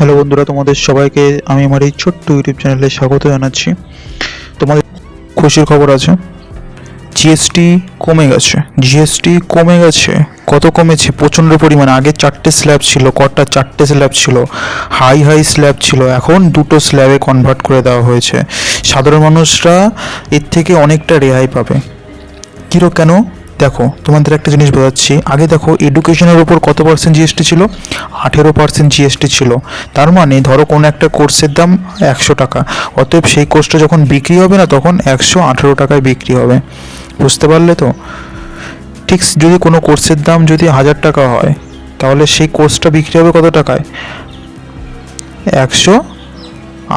Hello বন্ধুরা, তোমাদের সবাইকে আমি আমার এই ছোট্ট ইউটিউব চ্যানেলে স্বাগত জানাচ্ছি। তোমাদের খুশির খবর আছে জিএসটি কমে গেছে। জিএসটি কমে গেছে, কত কমেছে? প্রচণ্ড পরিমাণে। আগে চারটে স্ল্যাব ছিল, কটা চারটে স্ল্যাব ছিল হাই হাই স্ল্যাব ছিল। এখন দুটো স্ল্যাবে কনভার্ট করে দেওয়া হয়েছে। সাধারণ মানুষরা এর থেকে অনেকটা রেহাই পাবে। কিরো কেন? দেখো, তোমাদের একটা জিনিস বোঝাচ্ছি। আগে দেখো এডুকেশনের উপর কত পার্সেন্ট জিএসটি ছিল? আঠেরো পার্সেন্ট জিএসটি ছিল। তার মানে ধরো কোনো একটা কোর্সের দাম একশো টাকা। অতএব সেই কোর্সটা যখন বিক্রি হবে না, তখন একশো আঠেরো টাকায় বিক্রি হবে। বুঝতে পারলে তো? ঠিক যদি কোনো কোর্সের দাম যদি হাজার টাকা হয়, তাহলে সেই কোর্সটা বিক্রি হবে কত টাকায়? একশো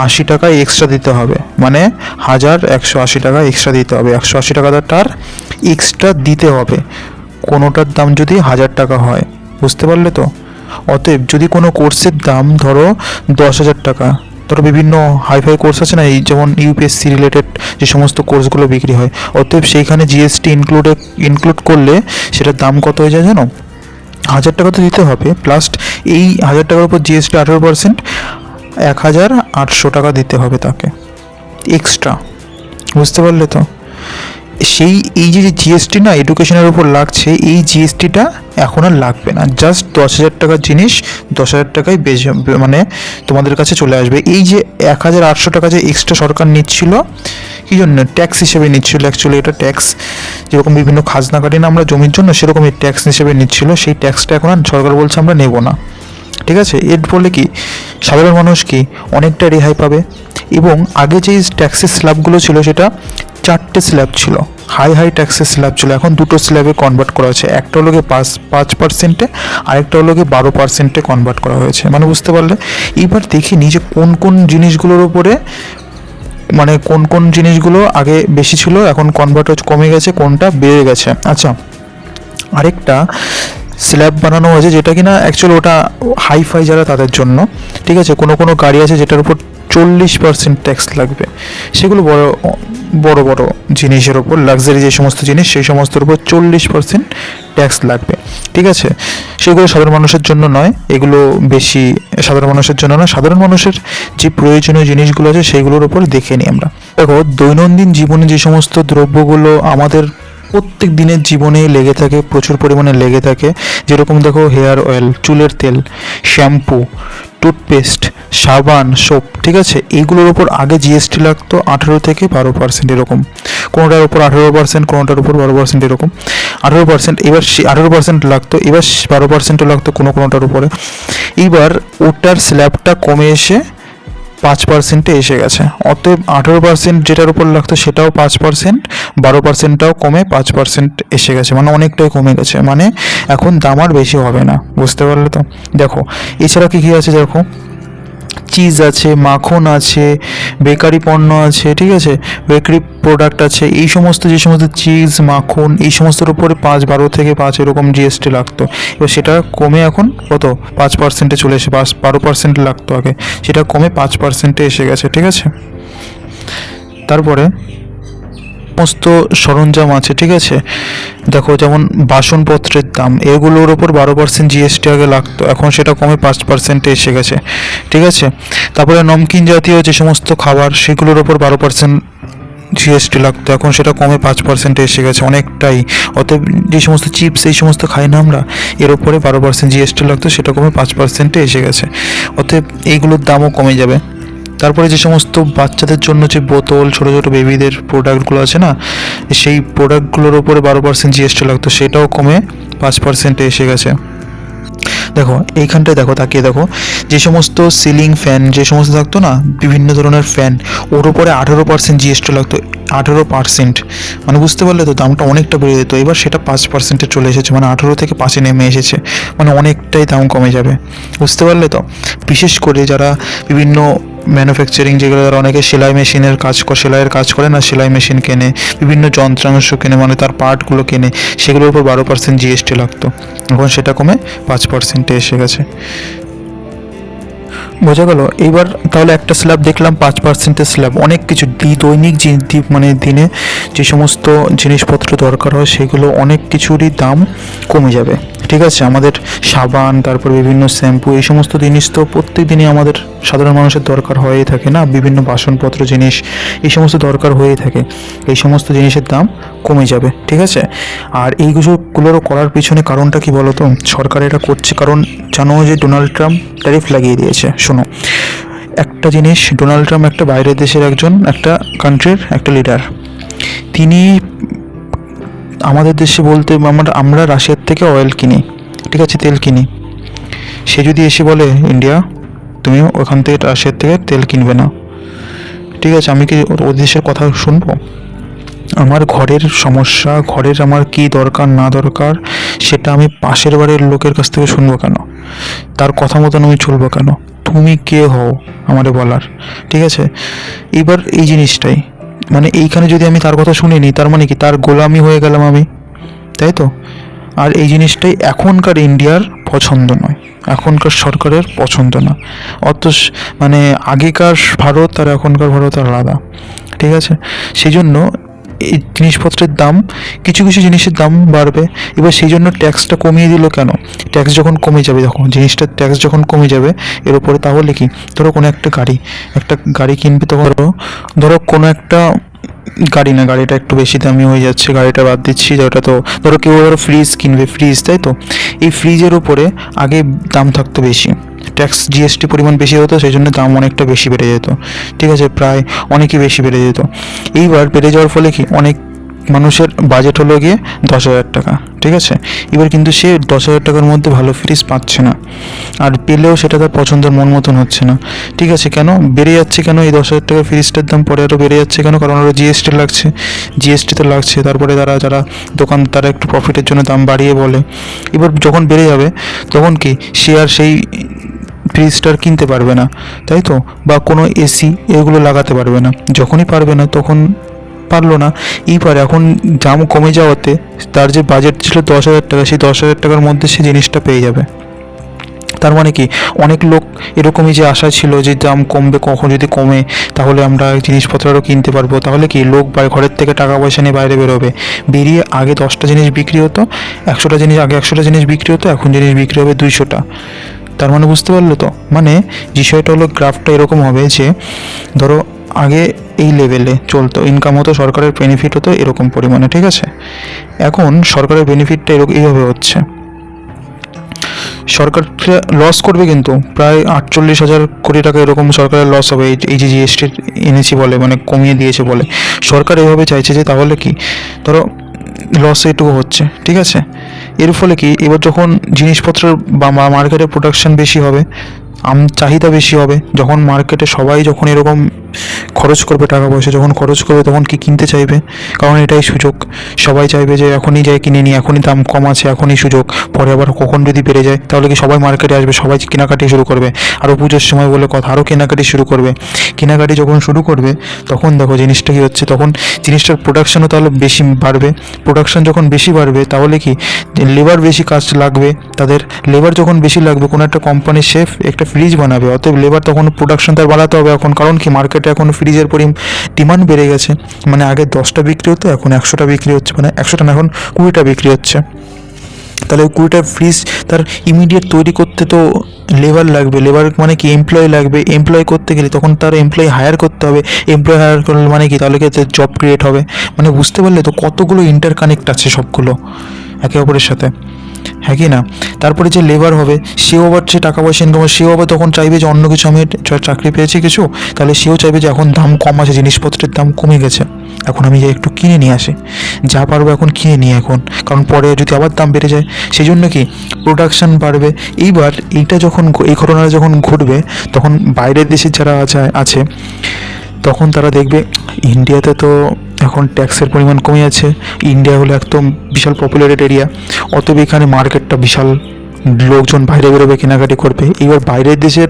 আশি টাকা এক্সট্রা দিতে হবে। মানে হাজার একশো আশি টাকা এক্সট্রা দিতে হবে। একশো আশি টাকাটার এক্সট্রা দিতে হবে। কোনোটার দাম যদি হাজার টাকা হয়, বুঝতে পারলে তো? অতএব যদি কোনো কোর্সের দাম ধরো দশ হাজার টাকা, ধরো বিভিন্ন হাইফাই কোর্স আছে না, এই যেমন ইউপিএসসি রিলেটেড যে সমস্ত কোর্সগুলো বিক্রি হয়, অতএব সেইখানে জিএসটি ইনক্লুডে ইনক্লুড করলে সেটার দাম কত হয়ে যায় জানো? হাজার টাকা তো দিতে হবে প্লাস এই হাজার টাকার উপর জিএসটি আঠেরো পার্সেন্ট এক হাজার আটশো টাকা দিতে হবে তাকে। এক্সট্রা বুঝতে পারলে তো? সেই, এই যে জিএসটি না এডুকেশনের উপর লাগছে, এই জিএসটিটা এখন আর লাগবে না। জাস্ট দশ হাজার টাকার জিনিস, দশ হাজার টাকায় বেজে মানে তোমাদের কাছে চলে আসবে। এই যে এক হাজার আটশো টাকা যে এক্সট্রা সরকার নিচ্ছিল, কী জন্য? ট্যাক্স হিসেবে নিচ্ছিল অ্যাকচুয়ালি এটা ট্যাক্স যেরকম বিভিন্ন খাজনা কাটি না আমরা জমির জন্য সেরকম এই ট্যাক্স হিসেবে নিচ্ছিল, সেই ট্যাক্সটা এখন আর সরকার বলছে আমরা নেব না। ঠিক আছে? এর ফলে কি? সাধারণ মানুষ কি অনেকটা রেহাই পাবে? এবং আগে যেই ট্যাক্সের স্ল্যাবগুলো ছিল, সেটা চারটে স্ল্যাব ছিল। হাই হাই ট্যাক্সের স্ল্যাব ছিল। এখন দুটো স্ল্যাবে কনভার্ট করা হয়েছে। একটা হলো পাঁচ পাঁচ পার্সেন্টে আরেকটা হলো বারো পার্সেন্টে কনভার্ট করা হয়েছে। মানে বুঝতে পারলে? এইবার দেখি নিজে কোন কোন জিনিসগুলোর উপরে মানে কোন কোন জিনিসগুলো আগে বেশি ছিল, এখন কনভার্ট কমে গেছে, কোনটা বেড়ে গেছে। আচ্ছা আরেকটা স্ল্যাব বানানো হয়েছে যেটা কিনা অ্যাকচুয়ালি ওটা হাইফাই যারা তাদের জন্য, ঠিক আছে? কোনো কোনো গাড়ি আছে যেটার উপর চল্লিশ পার্সেন্ট ট্যাক্স লাগবে। সেগুলো বড় বড় বড় জিনিসের ওপর লাক্সারি যে সমস্ত জিনিস, সেই সমস্তর উপর চল্লিশ পার্সেন্ট ট্যাক্স লাগবে, ঠিক আছে? সেগুলো সাধারণ মানুষের জন্য নয়, এগুলো বেশি সাধারণ মানুষের জন্য নয়, সাধারণ মানুষের যে প্রয়োজনীয় জিনিসগুলো আছে সেইগুলোর উপর দেখে নিই আমরা। দেখো, দৈনন্দিন জীবনে যে সমস্ত দ্রব্যগুলো আমাদের প্রত্যেক দিনের জীবনে লেগে থাকে, প্রচুর পরিমাণে লেগে থাকে। যেরকম দেখো হেয়ার অয়েল চুলের তেল শ্যাম্পু টুথপেস্ট সাবান সোপ ঠিক আছে? এইগুলোর ওপর আগে জিএসটি লাগতো আঠেরো থেকে বারো পার্সেন্ট এরকম। কোনোটার ওপর আঠেরো পার্সেন্ট কোনোটার উপর বারো পার্সেন্ট এরকম। আঠেরো পার্সেন্ট এবার আঠেরো পার্সেন্ট লাগতো, এবার বারো পার্সেন্টও লাগতো কোনো কোনোটার উপরে। এইবার ওটার স্ল্যাবটা কমে এসে পাঁচ পার্সেন্টে এসে গেছে। অতএব আঠেরো পার্সেন্ট যেটার উপর লাগতো সেটাও পাঁচ পার্সেন্ট, বারো পার্সেন্টটাও কমে পাঁচ পার্সেন্ট এসে গেছে। মানে অনেকটাই কমে গেছে। মানে এখন দাম আর বেশি হবে না। বুঝতে পারলে তো? দেখো, এছাড়া কী কী আছে দেখো? চিজ আছে, মাখন আছে, বেকারি পণ্য আছে, ঠিক আছে? বেকারি প্রোডাক্ট আছে, এই সমস্ত যে সমস্ত চিজ মাখন, এই সমস্তর উপরে পাঁচ বারো থেকে পাঁচ এরকম জিএসটি লাগতো। এবার সেটা কমে এখন কত? পাঁচ পার্সেন্টে চলে এসে, পাঁচ বারো পার্সেন্ট লাগতো আগে। সেটা কমে পাঁচ পার্সেন্টে এসে গেছে, ঠিক আছে? তারপরে সমস্ত সরঞ্জাম আছে, ঠিক আছে? দেখো, যেমন বাসনপত্রের দাম, এগুলোর ওপর বারো পার্সেন্ট জিএসটি আগে লাগতো, এখন সেটা কমে পাঁচ পার্সেন্টে এসে গেছে, ঠিক আছে? তারপরে নমকিন জাতীয় যে সমস্ত খাবার, সেগুলোর ওপর বারো পার্সেন্ট জিএসটি লাগতো, এখন সেটা কমে পাঁচ পার্সেন্টে এসে গেছে অনেকটাই। অতএব যে সমস্ত চিপস, এই সমস্ত খাই না আমরা, এর ওপরে বারো পার্সেন্ট জিএসটি লাগতো, সেটা কমে পাঁচ পার্সেন্টে এসে গেছে। অতএব এইগুলোর দামও কমে যাবে। তারপরে যে সমস্ত বাচ্চাদের জন্য যে বোতল, ছোটো ছোটো বেবিদের প্রোডাক্টগুলো আছে না, সেই প্রোডাক্টগুলোর ওপরে বারো পার্সেন্ট জিএসটি লাগতো, সেটাও কমে পাঁচ পার্সেন্টে এসে গেছে। দেখো, এইখানটায় দেখো, তাকিয়ে দেখো, যে সমস্ত সিলিং ফ্যান যে সমস্ত থাকতো না, বিভিন্ন ধরনের ফ্যান ওর উপরে আঠেরো পার্সেন্ট জিএসটি লাগতো, আঠেরো পার্সেন্ট মানে বুঝতে পারলে তো দামটা অনেকটা বেড়ে যেত, এবার সেটা পাঁচ পার্সেন্টে চলে এসেছে মানে আঠেরো থেকে পাঁচে নেমে এসেছে মানে অনেকটাই দাম কমে যাবে। বুঝতে পারলে তো? বিশেষ করে যারা বিভিন্ন ম্যানুফ্যাকচারিং যেগুলো যারা অনেকে সেলাই মেশিনের কাজ করে সেলাইয়ের কাজ করে না, সেলাই মেশিন কেনে, বিভিন্ন যন্ত্রাংশ কেনে মানে তার পার্টগুলো কেনে, সেগুলোর উপর বারো পার্সেন্ট জিএসটি লাগতো। এখন সেটা কমে পাঁচ পার্সেন্টে এসে গেছে। বোঝা গেল? এইবার তাহলে একটা স্ল্যাব দেখলাম, পাঁচ পার্সেন্টের স্ল্যাব অনেক কিছু দি- দৈনিক মানে দিনে যে সমস্ত জিনিসপত্র দরকার হয়, সেগুলো অনেক কিছুরই দাম কমে যাবে। ঠিক আছে? আমাদের সাবান, তারপর বিভিন্ন শ্যাম্পু, এই সমস্ত জিনিস তো প্রত্যেক দিনই আমাদের সাধারণ মানুষের দরকার হয়েই থাকে না? বিভিন্ন বাসনপত্র জিনিস, এই সমস্ত দরকার হয়েই থাকে। এই সমস্ত জিনিসের দাম কমে যাবে, ঠিক আছে? আর এইগুলোগুলোরও করার পিছনে কারণটা কি বলো তো? সরকার এটা করছে কারণ জানো যে ডোনাল্ড ট্রাম্প ট্যারিফ লাগিয়ে দিয়েছে, শোনো। একটা জিনিস, ডোনাল্ড ট্রাম্প একটা বাইরের দেশের একজন, একটা কান্ট্রির একটা লিডার তিনি আমাদের দেশে বলতে আমরা আমরা রাশিয়ার থেকে অয়েল কিনি, ঠিক আছে, তেল কিনি। সে যদি এসে বলে, ইন্ডিয়া, তুমি ওখান থেকে রাশিয়ার থেকে তেল কিনবে না। ঠিক আছে, আমি কি ওর দেশের কথা শুনব? আমার ঘরের সমস্যা, ঘরের আমার কি দরকার, না দরকার, সেটা আমি পাশের বাড়ির লোকের কাছ থেকে শুনব কেন? তার কথা মতন আমি চলবো কেন? তুমি কে হও আমারে বলার, ঠিক আছে? এবার এই জিনিসটাই। মানে এইখানে যদি আমি তার কথা শুনিনি, তার মানে কি তার গোলামি হয়ে গেলাম আমি? তাই তো? আর এই জিনিসটাই এখনকার ইন্ডিয়ার পছন্দ নয়। এখনকার সরকারের পছন্দ না। অত মানে আগেকার ভারত আর এখনকার ভারত আলাদা। ঠিক আছে? সেই জন্য এই জিনিসপত্রের দাম, কিছু কিছু জিনিসের দাম বাড়বে। এবার সেই জন্য ট্যাক্সটা কমিয়ে দিল কেন? ট্যাক্স যখন কমে যাবে যখন জিনিসটার ট্যাক্স যখন কমে যাবে, এর উপরে তাহলে কি? ধরো কোনো একটা গাড়ি একটা গাড়ি কিনবে তখন ধরো কোনো একটা গাড়ি না, গাড়িটা একটু বেশি দামি হয়ে যাচ্ছে, গাড়িটা বাদ দিচ্ছি, ওটা তো, ধরো কেউ ধরো ফ্রিজ কিনবে ফ্রিজ তাই তো? এই ফ্রিজের উপরে আগে দাম থাকতো বেশি। ট্যাক্স জিএসটি পরিমাণ বেশি হতো, সেই জন্য দাম অনেকটা বেশি বেড়ে যেত। ঠিক আছে, প্রায় অনেকই বেশি বেড়ে যেত। এইবার বেড়ে যাওয়ার ফলে কি, অনেক মানুষের বাজেট হলো গিয়ে দশ হাজার টাকা। ঠিক আছে? এবার কিন্তু সে দশ হাজার টাকার মধ্যে ভালো ফ্রিজ পাচ্ছে না। আর পেলেও সেটা তার পছন্দের মন মতন হচ্ছে না। ঠিক আছে, কেন? বেড়ে যাচ্ছে কেন? এই দশ হাজার টাকার ফ্রিজটার দাম পরে আরও বেড়ে যাচ্ছে কেন? কারণ আরও জিএসটি লাগছে। জিএসটি তো লাগছে, তারপরে তারা যারা দোকান, তারা একটু প্রফিটের জন্য দাম বাড়িয়ে বলে। এবার যখন বেড়ে যাবে, তখন কি সে আর সেই ফ্রিজটার কিনতে পারবে না, তাই তো? বা কোনো এসি এগুলো লাগাতে পারবে না। যখনই পারবে না, তখন পারল না। এইবার এখন দাম কমে যাওয়াতে তার যে বাজেট ছিল দশ হাজার টাকা, সেই দশ হাজার টাকার মধ্যে সে জিনিসটা পেয়ে যাবে। তার মানে কি? অনেক লোক এরকমই যে আশা ছিল যে দাম কমবে, কখন যদি কমে, তাহলে আমরা জিনিসপত্র আরও কিনতে পারব। তাহলে কি? লোক ঘরের থেকে টাকা পয়সা নিয়ে বাইরে বেরোবে। বেরিয়ে আগে দশটা জিনিস বিক্রি হতো, একশোটা জিনিস, আগে একশোটা জিনিস বিক্রি হতো, এখন জিনিস বিক্রি হবে দুইশোটা। তার মানে বুঝতে পারল তো? মানে বিষয়টা হলো গ্রাফটা এরকম হবে যে, ধরো আগে এই লেভেলে চলতো ইনকাম হতো, সরকারের বেনিফিট হতো এরকম পরিমাণে, ঠিক আছে? এখন সরকারের বেনিফিটটা এরকম এইভাবে হচ্ছে। সরকার লস করবে কিন্তু, প্রায় আটচল্লিশ হাজার কোটি টাকা এরকম সরকারের লস হবে, এই যে জিএসটি এনেছি বলে মানে কমিয়ে দিয়েছে বলে। সরকার এভাবে চাইছে যে, তাহলে কি? ধরো লস এটুকু হচ্ছে, ঠিক আছে? এর ফলে কি, এবার যখন জিনিসপত্রের বা মার্কেটে প্রোডাকশন বেশি হবে, আম চাহিদা বেশি হবে, যখন মার্কেটে সবাই যখন এরকম খরচ করবে টাকা পয়সা, যখন খরচ করবে তখন কি কিনতে চাইবে? কারণ এটাই সুযোগ। সবাই চাইবে যে এখনই যাই কিনে নিই, এখনই দাম কম আছে, এখনই সুযোগ। পরে আবার কখন যদি বেড়ে যায়, তাহলে কি সবাই মার্কেটে আসবে, সবাই কেনাকাটি শুরু করবে। আরও পুজোর সময় বলে কথা আরও কেনাকাটি শুরু করবে। কেনাকাটি যখন শুরু করবে, তখন দেখো জিনিসটা কী হচ্ছে, তখন জিনিসটার প্রোডাকশনও তাহলে বেশি বাড়বে। প্রোডাকশন যখন বেশি বাড়বে, তাহলে কি লেবার বেশি কাজ লাগবে, তাদের লেবার যখন বেশি লাগবে, কোনো একটা কোম্পানির শেফ একটা ফ্রিজ বানাবে, অতএব লেবার তখন প্রোডাকশন তার বাড়াতে হবে এখন। কারণ কি মার্কেটে এখন ফ্রিজের পরি ডিমান্ড বেড়ে গেছে। মানে আগে দশটা বিক্রি হতো, এখন একশোটা বিক্রি হচ্ছে মানে একশোটা না, এখন কুড়িটা বিক্রি হচ্ছে। তাহলে কুড়িটা ফ্রিজ তার ইমিডিয়েট তৈরি করতে তো লেবার লাগবে। লেবার মানে কি? এমপ্লয় লাগবে। এমপ্লয় করতে গেলে তখন তার এমপ্লয় হায়ার করতে হবে। এমপ্লয় হায়ার করলে মানে কি? তাহলে জব ক্রিয়েট হবে। মানে বুঝতে পারলে তো কতগুলো ইন্টারকানেক্ট আছে সবগুলো। একে অপরের সাথে। হ্যাঁ কি না? তারপরে যে লেবার হবে, সেও আবার সে টাকা পয়সা ইনকাম সেও আবার তখন চাইবে যে অন্য কিছু আমি চাকরি পেয়েছি কিছু, তাহলে সেও চাইবে যে এখন দাম কম আছে, জিনিসপত্রের দাম কমে গেছে। এখন আমি একটু কিনে নিয়ে আসি। যা পারব এখন কিনে নিই এখন। কারণ পরে যদি আবার দাম বেড়ে যায়, সেই জন্য কি প্রোডাকশন বাড়বে। এইবার এইটা যখন এই ঘটনাটা যখন ঘটবে, তখন বাইরের দেশের যারা আছে তখন তারা দেখবে ইন্ডিয়াতে তো এখন ট্যাক্সের পরিমাণ কমে যাচ্ছে। ইন্ডিয়া হলো একদম বিশাল পপুলেটেড এরিয়া অতএব এখানে মার্কেটটা বিশাল লোকজন বাইরে বেরোবে, কেনাকাটি করবে। এবার বাইরের দেশের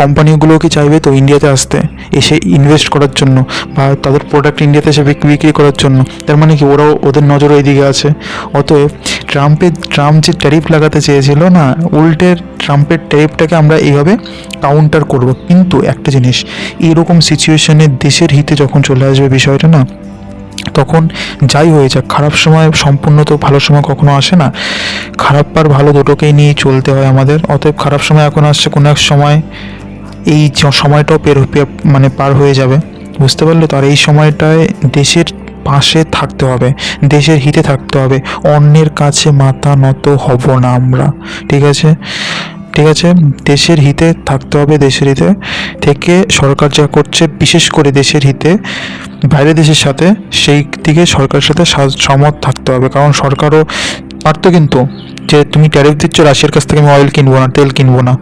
কোম্পানিগুলো কি চাইবে? তো ইন্ডিয়াতে আসতে। এসে ইনভেস্ট করার জন্য বা তাদের প্রোডাক্ট ইন্ডিয়াতে এসে বিক্রি করার জন্য। তার মানে কি? ওরাও ওদের নজরও এইদিকে আছে। অতএব ট্রাম্পের ট্রাম্প যে ট্যারিফ লাগাতে চেয়েছিল না উল্টের ট্রাম্পের ট্যারিফটাকে আমরা এইভাবে কাউন্টার করব। কিন্তু একটা জিনিস, এরকম সিচুয়েশনে দেশের হিতে যখন চলে আসবে বিষয়টা না তখন যাই হয়ে যাক, খারাপ সময় সম্পূর্ণ তো ভালো সময় কখনো আসে না। খারাপ আর ভালো দুটোকেই নিয়ে চলতে হয় আমাদের। অতএব খারাপ সময় এখন আসছে, কোনো এক সময় এই সময়টাও পের মানে পার হয়ে যাবে। বুঝতে পারলে তো? আর এই সময়টায় দেশের পাশে থাকতে হবে, দেশের হিতে থাকতে হবে। অন্যের কাছে মাথা নত হব না আমরা। ঠিক আছে? ঠিক আছে? দেশের হিতে থাকতে হবে, দেশের হিতে। থেকে সরকার যা করছে, বিশেষ করে দেশের হিতে বাইরের দেশের সাথে সেই দিকে সরকারের সাথে সমত থাকতে হবে। কারণ সরকারও পারতো কিন্তু যে তুমি ট্যারিফ দিচ্ছ, রাশিয়ার কাছ থেকে আমি অয়েল কিনবো না, তেল কিনবো না।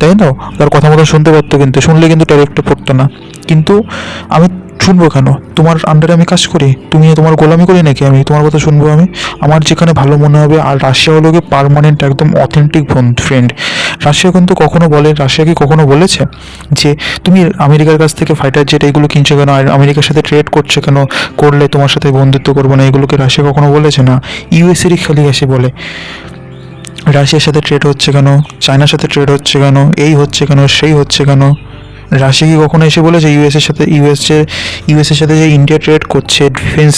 তাই না? তার কথা মতো শুনতে পারতো কিন্তু, শুনলে কিন্তু ট্যারিফটা পড়তো না। কিন্তু আমি শুনব কেন? তোমার আন্ডারে আমি কাজ করি? তুমি তোমার গোলামি করি নাকি আমি? তোমার কথা শুনব আমি? আমার যেখানে ভালো মনে হবে, আর রাশিয়া হলো গিয়ে পারমানেন্ট একদম অথেন্টিক ফ্রেন্ড রাশিয়া কিন্তু কখনো বলে, রাশিয়া কি কখনো বলেছে যে তুমি আমেরিকার কাছ থেকে ফাইটার জেট এইগুলো কিনছো কেন? আর আমেরিকার সাথে ট্রেড করছ কেন? করলে তোমার সাথে বন্ধুত্ব করব না এগুলোকে রাশিয়া কখনো বলেছে? না ইউএসএরই খালি এসে বলে। রাশিয়ার সাথে ট্রেড হচ্ছে কেন? চায়নার সাথে ট্রেড হচ্ছে কেন? এই হচ্ছে কেন? সেই হচ্ছে কেন? রাশিয়া কি কখনো এসে বলেছে ইউএসের সাথে ইউএসএ ইউএসের সাথে যে ইন্ডিয়া ট্রেড করছে ডিফেন্স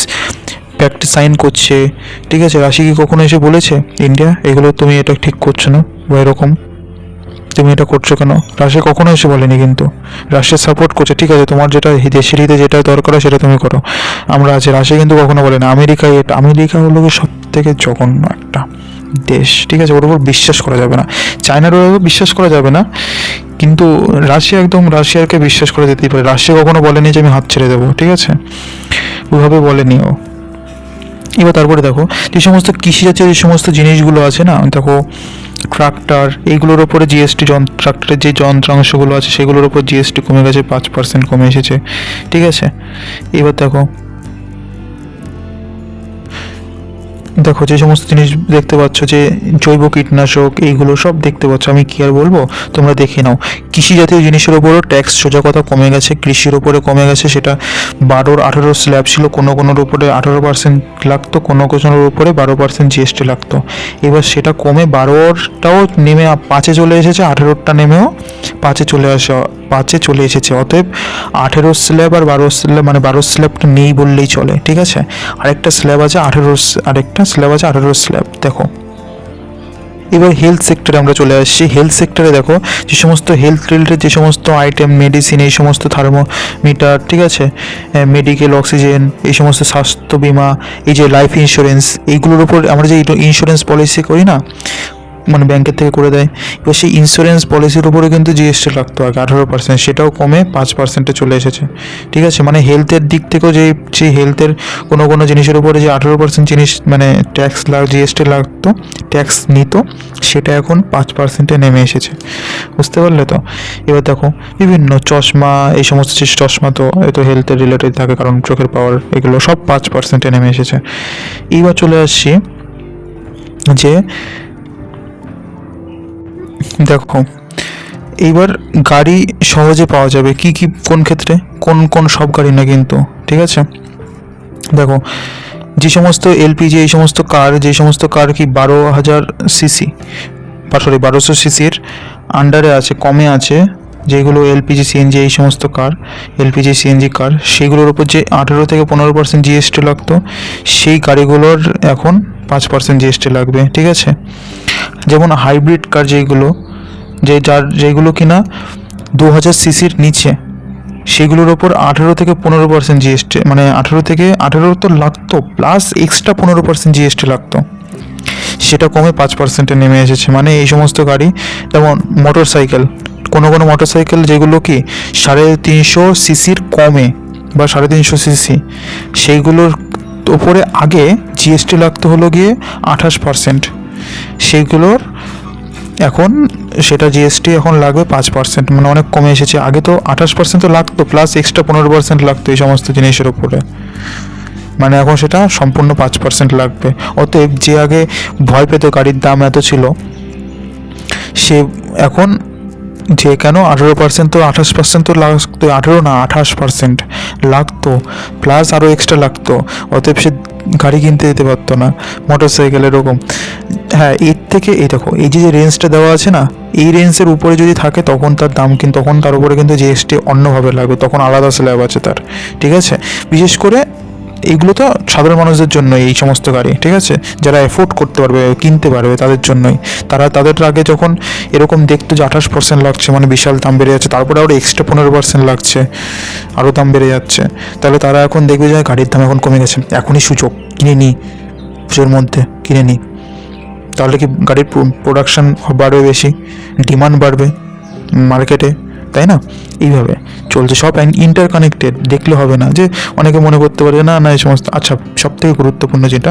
প্যাক্ট সাইন করছে, ঠিক আছে? রাশিয়া কি কখনো এসে বলেছে ইন্ডিয়া এগুলো তুমি এটা ঠিক করছ না? বা এরকম। তুমি এটা করছ কেন? রাশিয়া কখনো এসে বলেনি কিন্তু। রাশিয়া সাপোর্ট করছে, ঠিক আছে, তোমার যেটা দেশের হিতে যেটা দরকার সেটা তুমি করো। আমরা আছে রাশিয়া কিন্তু কখনো বলে না আমেরিকা এটা, আমেরিকা হলো সব থেকে জঘন্য একটা দেশ, ঠিক আছে, ওর উপর বিশ্বাস করা যাবে না। চায়নার ওর উপর বিশ্বাস করা যাবে না, কিন্তু রাশিয়া একদম রাশিয়াকে বিশ্বাস করে যেতেই পারে। রাশিয়া কখনো বলেনি যে আমি হাত ছেড়ে দেবো, ঠিক আছে? ওইভাবে বলেনি ও। এবার তারপরে দেখো, যে সমস্ত কৃষি জাতীয় যে সমস্ত জিনিসগুলো আছে না, দেখো ট্রাক্টর এইগুলোর ওপরে জিএসটি ট্রাক্টরের যে যন্ত্রাংশগুলো আছে, সেগুলোর ওপর জিএসটি কমে গেছে, পাঁচ পার্সেন্ট কমে এসেছে। ঠিক আছে? এবার দেখো দেখো যে সমস্ত জিনিস দেখতে পাচ্ছ, যে জৈব কীটনাশক, এইগুলো সব দেখতে পাচ্ছ, আমি কি আর বলব? তোমরা দেখে নাও। কৃষি জাতীয় জিনিসের ওপরও ট্যাক্স সোজা কথা কমে গেছে, কৃষির ওপরে কমে গেছে, সেটা বারোর আঠেরো স্ল্যাব ছিল, কোনো কোনোর উপরে আঠেরো পার্সেন্ট লাগতো, কোনো কোনোর উপরে বারো পার্সেন্ট জিএসটি লাগতো। এবার সেটা কমে বারোরটাও নেমে পাঁচে চলে এসেছে আঠেরোটা নেমেও পাঁচে চলে আসা পাঁচে চলে এসেছে, অতএব আঠেরো স্ল্যাব আর বারো স্ল্যাব মানে বারো স্ল্যাবটা নেই বললেই চলে, ঠিক আছে? আরেকটা স্ল্যাব আছে, আঠেরো আরেকটা স্ল্যাব আছে, আঠেরো স্ল্যাব দেখো। এবার হেলথ সেক্টরে আমরা চলে আসছি। হেলথ সেক্টরে দেখো, যে সমস্ত হেলথ রিলেটেড যে সমস্ত আইটেম মেডিসিন এই সমস্ত থার্মোমিটার ঠিক আছে? মেডিকেল অক্সিজেন এই সমস্ত স্বাস্থ্য বিমা, এই যে লাইফ ইন্স্যুরেন্স এইগুলোর উপর আমরা যে ইন্স্যুরেন্স পলিসি করি না মানে ব্যাংকের থেকে করে দেয়। এবার সেই ইন্স্যুরেন্স পলিসির উপরে কিন্তু জিএসটি লাগতো আগে আঠারো পার্সেন্ট সেটাও কমে পাঁচ পার্সেন্টে চলে এসেছে। ঠিক আছে? মানে হেলথের দিক থেকেও যে যে হেলথের কোনো কোনো জিনিসের উপরে যে আঠারো পার্সেন্ট জিনিস মানে ট্যাক্স লাগ জিএসটি লাগতো ট্যাক্স নিত, সেটা এখন পাঁচ পার্সেন্টে নেমে এসেছে। বুঝতে পারলে তো? এবার দেখো, বিভিন্ন চশমা, এই সমস্ত যে চশমা তো, এ তো হেলথের রিলেটেড থাকে, কারণ চোখের পাওয়ার এগুলো সব পাঁচ পার্সেন্টে নেমে এসেছে। এইবার চলে আসছি যে দেখো, এইবার গাড়ি সহজে পাওয়া যাবে। কি কি, কোন ক্ষেত্রে? কোন কোন সব গাড়ি না কিন্তু, ঠিক আছে? দেখো, যে সমস্ত এলপিজি, এই সমস্ত কার, যে সমস্ত কার কি বারো হাজার সিসি? সরি বারোশো সিসির আন্ডারে আছে, কমে আছে, যেগুলো এলপিজি, সিএনজি, এই সমস্ত কার, এলপিজি, সিএনজি কার, সেগুলোর উপর যে আঠেরো থেকে পনেরো পার্সেন্ট জিএসটি লাগতো, সেই গাড়িগুলোর এখন পাঁচ পার্সেন্ট জিএসটি লাগবে, ঠিক আছে? যেমন হাইব্রিড কার যেগুলো যে যার যেগুলো কিনা দু হাজার সিসির নিচে, সেগুলোর ওপর আঠেরো থেকে পনেরো পার্সেন্ট জিএসটি মানে আঠেরো থেকে আঠেরো তো লাগতো প্লাস এক্সট্রা পনেরো পার্সেন্ট জিএসটি লাগতো। সেটা কমে পাঁচ পার্সেন্টে নেমে এসেছে মানে এই সমস্ত গাড়ি, যেমন মোটর সাইকেল কোনো কোনো মোটর সাইকেল যেগুলো কি সাড়ে তিনশো সিসির কমে বা সাড়ে তিনশো সিসি, সেইগুলোর ওপরে আগে জিএসটি লাগতো হলো গিয়ে আঠাশ পার্সেন্ট সেইগুলোর এখন সেটা জিএসটি এখন লাগবে পাঁচ পার্সেন্ট মানে অনেক কমে এসেছে। আগে তো আঠাশ পার্সেন্ট তো লাগতো প্লাস এক্সট্রা পনেরো পার্সেন্ট লাগতো এই সমস্ত জিনিসের উপরে। মানে এখন সেটা সম্পূর্ণ পাঁচ পার্সেন্ট লাগবে। অতএব যে আগে ভয় পেত গাড়ির দাম এত ছিল, সে এখন যে কেন আঠেরো পার্সেন্ট তো আঠাশ পার্সেন্ট তো লাগতো, আঠেরো না, আঠাশ পার্সেন্ট লাগতো প্লাস আরও এক্সট্রা লাগতো। অতএব সে গাড়ি কিনতে যেতে পারতো না মোটর সাইকেল এরকম হ্যাঁ এর থেকে এই দেখো, এই যে রেঞ্জটা দেওয়া আছে না, এই রেঞ্জের উপরে যদি থাকে তখন তার দাম কিন্তু তখন তার উপরে কিন্তু জিএসটি অন্যভাবে লাগবে, তখন আলাদা স্ল্যাব আছে তার, ঠিক আছে? বিশেষ করে এইগুলো তো সাধারণ মানুষদের জন্য এই সমস্ত গাড়ি, ঠিক আছে? যারা এফোর্ড করতে পারবে, কিনতে পারবে তাদের জন্যই। তারা, তাদের আগে যখন এরকম দেখতো যে আঠাশ পার্সেন্ট লাগছে মানে বিশাল দাম বেড়ে যাচ্ছে, তারপরে আরও এক্সট্রা পনেরো পার্সেন্ট লাগছে আরও দাম বেড়ে যাচ্ছে। তাহলে তারা এখন দেখবে যে গাড়ির দাম এখন কমে গেছে। এখনই সুযোগ, কিনে নিই পুজোর মধ্যে, কিনে নিই তাহলে কি গাড়ির প্রোডাকশান বাড়বে বেশি? ডিমান্ড বাড়বে মার্কেটে তাই না? এইভাবে। চলছে সব ইন্টার কানেক্টেড দেখলে হবে না যে অনেকে মনে করতে পারে না না, এই সমস্ত আচ্ছা সব থেকে গুরুত্বপূর্ণ যেটা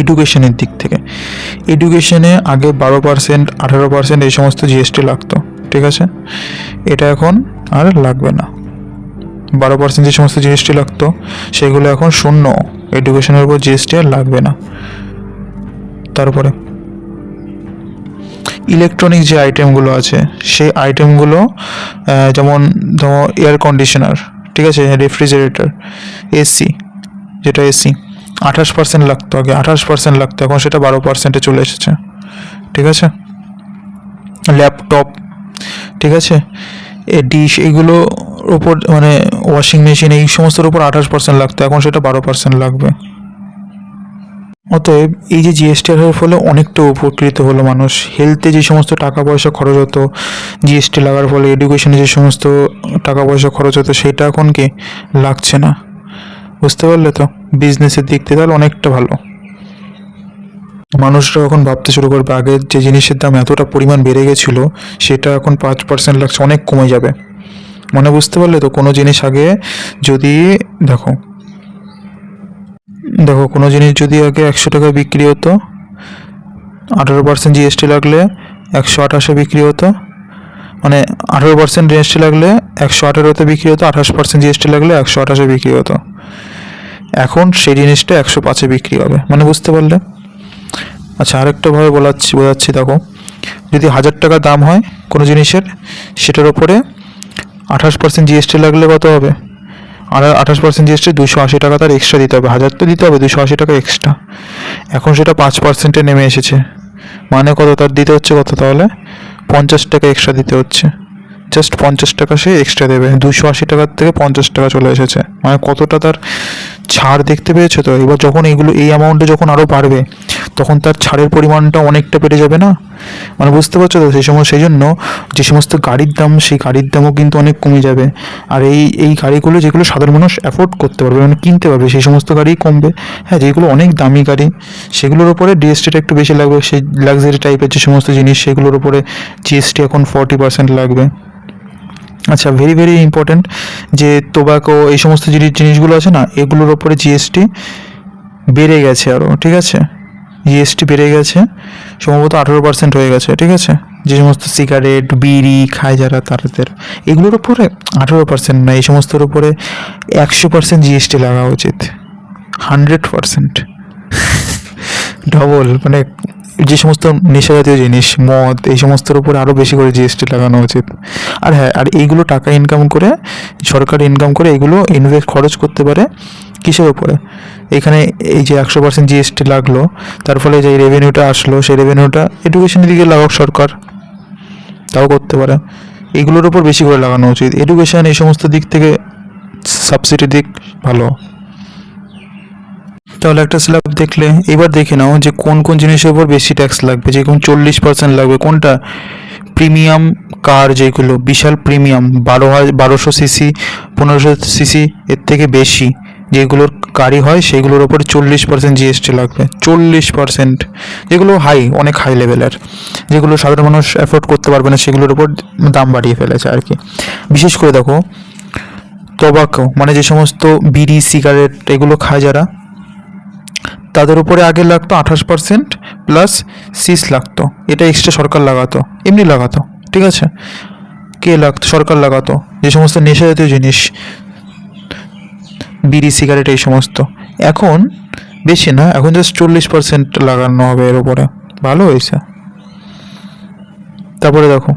এডুকেশনের দিক থেকে। এডুকেশনে আগে বারো পার্সেন্ট আঠারো পার্সেন্ট এই সমস্ত জিএসটি লাগতো, ঠিক আছে? এটা এখন আর লাগবে না। বারো পার্সেন্ট যে সমস্ত জিএসটি লাগতো, সেগুলো এখন শূন্য। এডুকেশনের উপর জিএসটি আর লাগবে না। তারপরে ইলেকট্রনিক যে আইটেমগুলো আছে, সেই আইটেমগুলো যেমন ধরো এয়ার কন্ডিশনার ঠিক আছে রেফ্রিজারেটর এসি যেটা এসি আঠাশ পার্সেন্ট লাগতো আগে, আঠাশ পার্সেন্ট লাগতো, এখন সেটা বারো পার্সেন্টে চলে এসেছে, ঠিক আছে? ল্যাপটপ ঠিক আছে? এ ডিশ এগুলোর ওপর মানে ওয়াশিং মেশিন এই সমস্তর উপর আঠাশ পার্সেন্ট লাগতো, এখন সেটা বারো পার্সেন্ট লাগবে। অতএব এই যে জিএসটি আসার ফলে অনেকটা উপকৃত হলো মানুষ। হেলথে যে সমস্ত টাকা পয়সা খরচ হতো জিএসটি লাগার ফলে এডুকেশনে যে সমস্ত টাকা পয়সা খরচ হতো, সেটা এখন কি লাগছে না? বুঝতে পারলে তো? বিজনেসের দিক থেকে তাহলে অনেকটা ভালো। মানুষরা এখন ভাবতে শুরু করবে আগের যে জিনিসের দাম এতটা পরিমাণ বেড়ে গেছিল, সেটা এখন পাঁচ পার্সেন্ট লাগছে, অনেক কমে যাবে। মানে বুঝতে পারলে তো? কোনো জিনিস আগে যদি, দেখো দেখো, কোনো জিনিস যদি আগে একশো টাকা বিক্রি হতো, আঠারো পার্সেন্ট জিএসটি লাগলে একশো আঠাশে বিক্রি হতো মানে আঠারো পার্সেন্ট জিএসটি লাগলে একশো আঠারোতে বিক্রি হতো, আঠাশ পার্সেন্ট জিএসটি লাগলে একশো আঠাশে বিক্রি হতো। এখন সেই জিনিসটা একশো পাঁচে বিক্রি হবে মানে বুঝতে পারলে? আচ্ছা আরেকটাভাবে বলাচ্ছি, বোঝাচ্ছি, দেখো। যদি হাজার টাকা দাম হয় কোনো জিনিসের, সেটার ওপরে আঠাশ পার্সেন্ট জিএসটি লাগলে কত হবে? আর আঠাশ পার্সেন্ট জিএসটি দুশো আশি টাকা তার এক্সট্রা দিতে হবে। হাজার তো দিতে হবে দুশো আশি টাকা এক্সট্রা এখন সেটা পাঁচ পার্সেন্টে নেমে এসেছে। মানে কত তার দিতে হচ্ছে কত তাহলে? পঞ্চাশ টাকা এক্সট্রা দিতে হচ্ছে। জাস্ট পঞ্চাশ টাকা সে এক্সট্রা দেবে। দুশো আশি টাকার থেকে পঞ্চাশ টাকা চলে এসেছে। মানে কতটা তার ছাড় দেখতে পেয়েছ তো? এবার যখন এগুলো, এই অ্যামাউন্টে যখন আরও বাড়বে, তখন তার ছাড়ের পরিমাণটা অনেকটা বেড়ে যাবে না? মানে বুঝতে পারছ তো? সেই সময়, সেই জন্য যে সমস্ত গাড়ির দাম, সেই গাড়ির দামও কিন্তু অনেক কমে যাবে। আর এই এই গাড়িগুলো যেগুলো সাধারণ মানুষ অ্যাফোর্ড করতে পারবে মানে কিনতে পারবে, সেই সমস্ত গাড়ি কমবে। হ্যাঁ যেগুলো অনেক দামি গাড়ি, সেগুলোর উপরে ডিএসটিটা একটু বেশি লাগবে, সেই লাক্সারি টাইপের যে সমস্ত জিনিস, সেগুলোর উপরে জিএসটি এখন ফর্টি পার্সেন্ট লাগবে। আচ্ছা ভেরি ভেরি ইম্পর্ট্যান্ট যে টোবাকো এই সমস্ত জিনিস জিনিসগুলো আছে না, এগুলোর ওপরে জিএসটি বেড়ে গেছে আরও ঠিক আছে? জিএসটি বেড়ে গেছে, সম্ভবত আঠেরো পার্সেন্ট হয়ে গেছে, ঠিক আছে? যে সমস্ত সিগারেট বিড়ি খায় যারা তাদের, এগুলোর উপরে আঠেরো পার্সেন্ট না, এই সমস্তর উপরে একশো পার্সেন্ট জিএসটি লাগা উচিত হান্ড্রেড পার্সেন্ট ডবল মানে যে সমস্ত নেশা জাতীয় জিনিস, মদ, এই সমস্তর উপরে আরও বেশি করে জিএসটি লাগানো উচিত। আর হ্যাঁ আর এইগুলো টাকা ইনকাম করে, সরকার ইনকাম করে এগুলো ইনভেস্ট খরচ করতে পারে কিসের উপরে? এখানে এই যে একশো পার্সেন্ট জিএসটি লাগল, তার ফলে যে রেভিনিউটা আসলো, সেই রেভিনিউটা এডুকেশনের দিকে লাগাক সরকার। তাও করতে পারে। এইগুলোর উপর বেশি করে লাগানো উচিত। এডুকেশন এই সমস্ত দিক থেকে সাবসিডি দিক ভালো। তাহলে একটা স্ল্যাব দেখলে, এবার দেখে নাও যে কোন কোন জিনিসের উপর বেশি ট্যাক্স লাগবে, যেরকম চল্লিশ পার্সেন্ট লাগবে, কোনটা? প্রিমিয়াম কার যেগুলো, বিশাল প্রিমিয়াম বারো হাজার বারোশো সিসি পনেরোশো সিসি এর থেকে বেশি যেগুলোর গাড়ি হয়, সেগুলোর ওপর চল্লিশ পার্সেন্ট জিএসটি লাগবে, চল্লিশ পার্সেন্ট যেগুলো হাই অনেক হাই লেভেলের যেগুলো সাধারণ মানুষ অ্যাফোর্ড করতে পারবে না, সেগুলোর ওপর দাম বাড়িয়ে ফেলেছে আর কি। বিশেষ করে দেখো টোবাকো মানে যে সমস্ত বিড়ি সিগারেট এগুলো খায় যারা তাদের উপরে আগে লাগতো আঠাশ পার্সেন্ট প্লাস সিস লাগতো। এটা এক্সট্রা সরকার লাগাতো। এমনি লাগাতো। ঠিক আছে? কে লাগতো? সরকার লাগাতো। যে সমস্ত নেশা জাতীয় জিনিস, বিড়ি সিগারেট এই সমস্ত। এখন বেশি না, এখন জাস্ট চল্লিশ পার্সেন্ট লাগানো হবে এর উপরে। ভালো হয়েছে। তারপরে দেখো।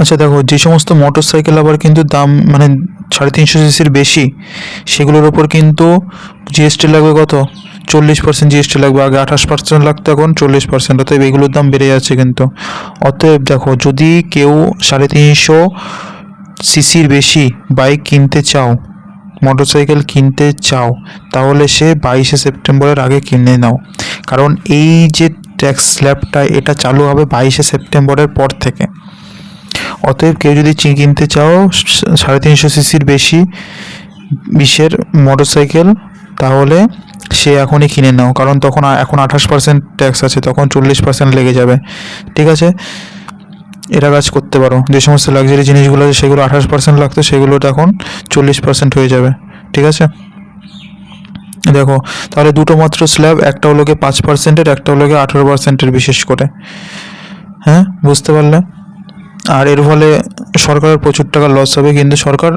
আচ্ছা দেখো, যে সমস্ত মোটর সাইকেল আবার কিন্তু দাম মানে সাড়ে তিনশো সিসির বেশি, সেগুলোর ওপর কিন্তু জিএসটি লাগবে কত? চল্লিশ পার্সেন্ট জিএসটি লাগবে, আগে আঠাশ পার্সেন্ট লাগতো, এখন চল্লিশ পার্সেন্ট অতএব এগুলোর দাম বেড়ে যাচ্ছে কিন্তু। অতএব দেখো, যদি কেউ সাড়ে তিনশো সিসির বেশি বাইক কিনতে চাও মোটরসাইকেল কিনতে চাও, তাহলে সে বাইশে সেপ্টেম্বরের আগে কিনে নাও। কারণ এই যে ট্যাক্স স্ল্যাবটা এটা চালু হবে বাইশে সেপ্টেম্বরের পর থেকে। অতএব কেউ যদি কিনতে চাও, সাড়ে তিনশো সিসির বেশি বিশের মোটরসাইকেল, তাহলে সে এখনই কিনে নাও। কারণ তখন এখন আঠাশ পার্সেন্ট ট্যাক্স আছে, তখন চল্লিশ পার্সেন্ট লেগে যাবে। ঠিক আছে? এটা কাজ করতে পারো। যে সমস্ত লাক্সারি জিনিসগুলো আছে, সেগুলো আঠাশ পার্সেন্ট লাগতো সেগুলো এখন চল্লিশ পার্সেন্ট হয়ে যাবে। ঠিক আছে? দেখো, তাহলে দুটো মাত্র স্ল্যাব একটা হলো পাঁচ পার্সেন্টের, একটা হলো আঠারো পার্সেন্টের বিশেষ করে। হ্যাঁ? বুঝতে পারলে? আর এর ফলে সরকারের প্রচুর টাকা লস হবে। কিন্তু সরকার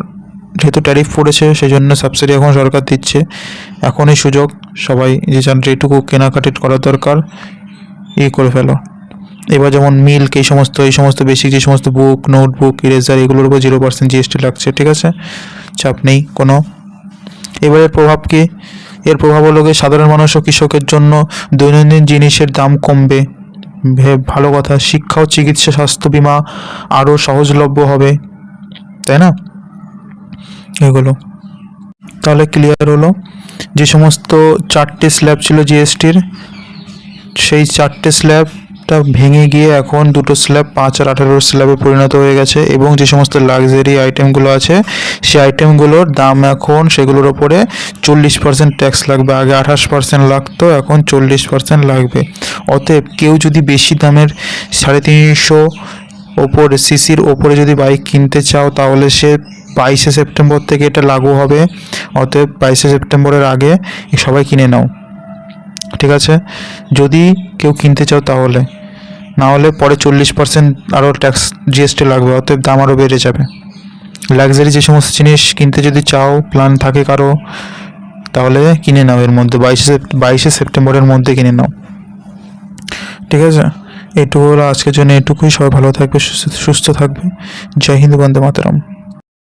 যেহেতু ট্যারিফ পড়েছে সেই জন্য সাবসিডি এখন সরকার দিচ্ছে। এখনই সুযোগ, সবাই যে যার যেটুকু কেনাকাটি করার দরকার, ই করে ফেলো। এবার যেমন মিল্ক এই সমস্ত এই সমস্ত বেসিক যে সমস্ত বুক নোটবুক ইরেজার এগুলোর উপর জিরো পার্সেন্ট জিএসটি লাগছে, ঠিক আছে? চাপ নেই কোনো। এবারের প্রভাব কি? এর প্রভাব হলো সাধারণ মানুষ ও কৃষকের জন্য দৈনন্দিন জিনিসের দাম কমবে। ভে- ভালো কথা, শিক্ষা ও চিকিৎসা, স্বাস্থ্য বিমা আরও সহজলভ্য হবে, তাই না? এগুলো। তাহলে ক্লিয়ার হলো। যে সমস্ত চারটে স্ল্যাব ছিল জিএসটির সেই চারটে স্ল্যাবটা ভেঙে গিয়ে এখন দুটো স্ল্যাব পাঁচ আর আঠেরোর স্ল্যাবে পরিণত হয়ে গেছে এবং যে সমস্ত লাক্সারি আইটেমগুলো আছে, সেই আইটেমগুলোর দাম এখন সেগুলোর ওপরে চল্লিশ পার্সেন্ট ট্যাক্স লাগবে, আগে আঠাশ পার্সেন্ট লাগতো, এখন চল্লিশ পার্সেন্ট লাগবে। অতএব কেউ যদি বেশি দামের সাড়ে তিনশো ওপরে সিসির ওপরে যদি বাইক কিনতে চাও, তাহলে সে বাইশে সেপ্টেম্বর থেকে এটা লাগু হবে। অতএব বাইশে সেপ্টেম্বরের আগে সবাই কিনে নাও। ঠিক আছে? যদি কেউ কিনতে চাও তাহলে। না হলে পরে চল্লিশ পার্সেন্ট আরও ট্যাক্স জিএসটি লাগবে, অতএব দাম আরও বেড়ে যাবে। লাক্সারি যে সমস্ত জিনিস কিনতে যদি চাও প্ল্যান থাকে কারও, তাহলে কিনে নাও এর মধ্যে, বাইশে বাইশে সেপ্টেম্বরের মধ্যে কিনে নাও। ঠিক আছে? এটুকু হলো আজকের জন্য, এটুকুই। সবাই ভালো থাকবে সুস্থ থাকবে। জয় হিন্দ, বন্দে মাতারাম।